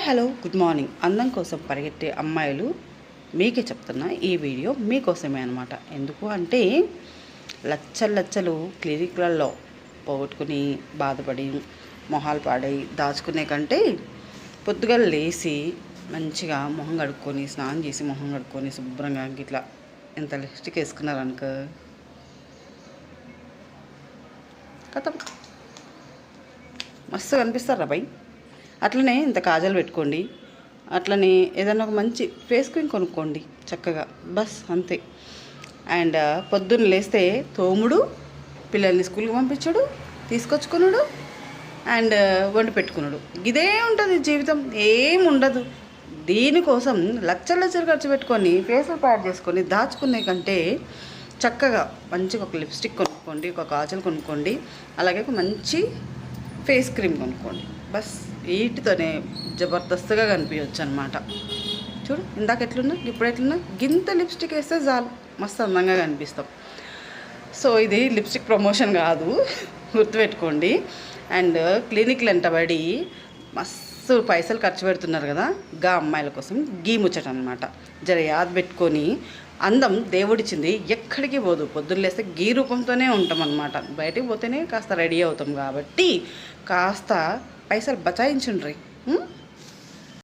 Hi hello good morning. అందం కోసం పరిగెత్తే అమ్మాయిలు మీకే చెప్తున్నా ఈ వీడియో మీకోసమే అనమాట ఎందుకు అంటే లచ్చలు లచ్చలు క్లినిక్లలో పోగొట్టుకుని బాధపడి మొహాలు పాడై దాచుకునే కంటే పొద్దుగా లేచి మంచిగా మొహం కడుక్కొని స్నానం చేసి మొహం కడుక్కొని శుభ్రంగా ఇట్లా ఎంత లిప్స్టిక్ వేసుకున్నారనుకో కథం. మస్తు కనిపిస్తారా భయ్ అట్లనే ఇంత కాజల్ పెట్టుకోండి. అట్లనే ఏదైనా ఒక మంచి ఫేస్ క్రీమ్ కొనుక్కోండి చక్కగా. బస్ అంతే. అండ్ పొద్దున్న లేస్తే తోముడు పిల్లల్ని స్కూల్కి పంపించుడు తీసుకొచ్చుకున్నాడు అండ్ వండి పెట్టుకున్నాడు ఇదే ఉంటుంది జీవితం. ఏం ఉండదు. దీనికోసం లక్షల లక్షలు ఖర్చు పెట్టుకొని ఫేసులు ప్యాడ్ చేసుకొని దాచుకునే కంటే చక్కగా మంచిగా ఒక లిప్స్టిక్ కొనుక్కోండి ఒక కాజల్ కొనుక్కోండి అలాగే ఒక మంచి ఫేస్ క్రీమ్ కొనుక్కోండి. బస్ వీటితోనే జబర్దస్త్గా కనిపించవచ్చు అనమాట చూడు ఇందాక ఎట్లున్నా ఇప్పుడు ఎట్లున్నా గింత లిప్స్టిక్ వేస్తే చాలు. మస్తు అందంగా కనిపిస్తాం. సో ఇది లిప్స్టిక్ ప్రమోషన్ కాదు. గుర్తుపెట్టుకోండి. అండ్ క్లినిక్లు ఎంటబడి మస్తు పైసలు ఖర్చు పెడుతున్నారు కదా. గా అమ్మాయిల కోసం గీ ముచ్చట అనమాట జర యాద్ పెట్టుకొని అందం దేవుడిచ్చింది ఎక్కడికి పోదు. పొద్దున్నేస్తే గీ రూపంతోనే ఉంటాం అనమాట బయటికి పోతేనే కాస్త రెడీ అవుతాం కాబట్టి కాస్త పైసలు బచాయించుండ్రి.